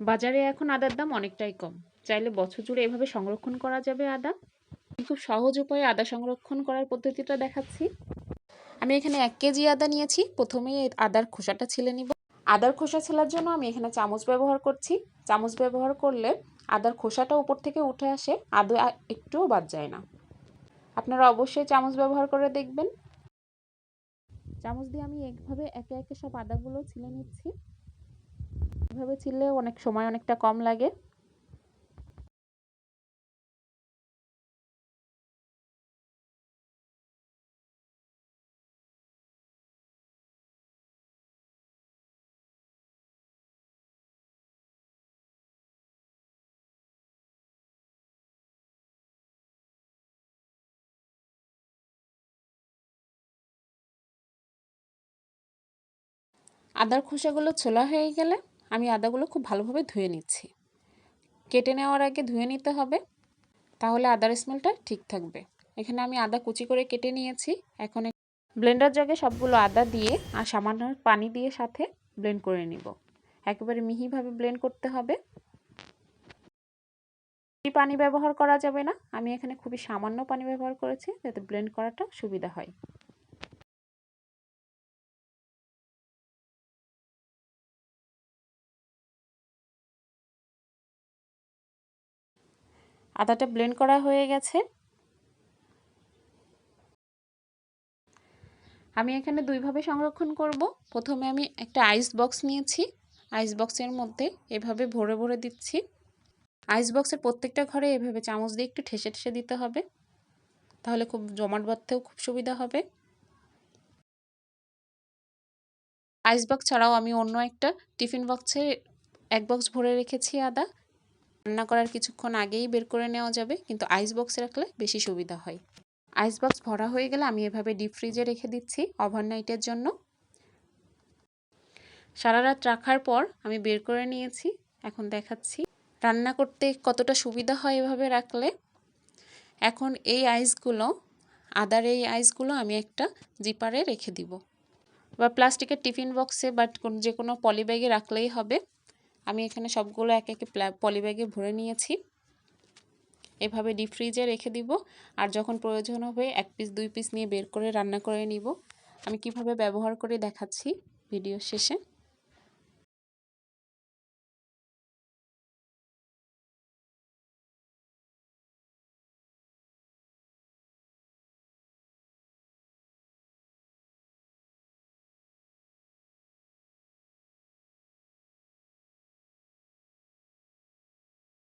বাজারে এখন আদার দাম অনেকটাই কম। চাইলে বছর জুড়ে এভাবে সংরক্ষণ করা যাবে আদা? খুব সহজ উপায়ে আদা সংরক্ষণ করার পদ্ধতিটা দেখাচ্ছি। আমি এখানে এক কেজি আদা নিয়েছি। প্রথমেই আদার খোসাটা ছিলে নিব। আদার খোসা ছেলার জন্য আমি এখানে চামচ ব্যবহার করছি। চামচ ব্যবহার করলে আদার খোসাটা উপর থেকে উঠে আসে, আদা একটুও বাদ যায় না। আপনারা অবশ্যই চামচ ব্যবহার করে দেখবেন। চামচ দিয়ে আমি এইভাবে একে একে সব আদাগুলো ছিলে নিচ্ছি। এভাবে অনেক সময় অনেকটা কম লাগে। আদার খোসাগুলো ছোলা হয়ে গেলে আমি আদাগুলো খুব ভালোভাবে ধুয়ে নিচ্ছি। কেটে নেওয়ার আগে ধুয়ে নিতে হবে, তাহলে আদার স্মেলটা ঠিক থাকবে। এখানে আমি আদা কুচি করে কেটে নিয়েছি। এখন ব্লেন্ডার জগে সবগুলো আদা দিয়ে আর সামান্য পানি দিয়ে সাথে ব্লেন্ড করে নিব। একেবারে মিহিভাবে ব্লেন্ড করতে হবে। পানি ব্যবহার করা যাবে না। আমি এখানে খুবই সামান্য পানি ব্যবহার করেছি, যাতে ব্লেন্ড করাটা সুবিধা হয়। আদাটা ব্লেন্ড করা হয়ে গেছে। আমি এখানে দুইভাবে সংরক্ষণ করব। প্রথমে আমি একটা আইস বক্স নিয়েছি। আইস বক্সের মধ্যে এভাবে ভরে ভরে দিচ্ছি। আইস বক্সের প্রত্যেকটা ঘরে এভাবে চামচ দিয়ে একটু ঠেসে ঠেসে দিতে হবে। তাহলে খুব জমাট বাঁধতেও খুব সুবিধা হবে। আইস বক্স ছাড়াও আমি অন্য একটা টিফিন বক্সে এক বক্স ভরে রেখেছি আদা। রান্না করার কিছুক্ষণ আগেই বের করে নেওয়া যাবে, কিন্তু আইস বক্সে রাখলে বেশি সুবিধা হয়। আইস বক্স ভরা হয়ে গেলে আমি এভাবে ডিপ ফ্রিজে রেখে দিচ্ছি ওভারনাইটের জন্য। সারা রাত রাখার পর আমি বের করে নিয়েছি। এখন দেখাচ্ছি রান্না করতে কতটা সুবিধা হয় এভাবে রাখলে। এখন এই আইসগুলো আদার এই আইসগুলো আমি একটা জিপারে রেখে দিব। বা প্লাস্টিকের টিফিন বক্সে বা যে কোনো পলি ব্যাগে রাখলেই হবে। আমি এখানে সবগুলো এক একে পলিব্যাগে ভরে নিয়েছি। এভাবে ডিপ ফ্রিজে রেখে দিব। আর যখন প্রয়োজন হবে, এক পিস দুই পিস নিয়ে বের করে রান্না করে নিব। আমি কীভাবে ব্যবহার করে দেখাচ্ছি ভিডিও শেষে।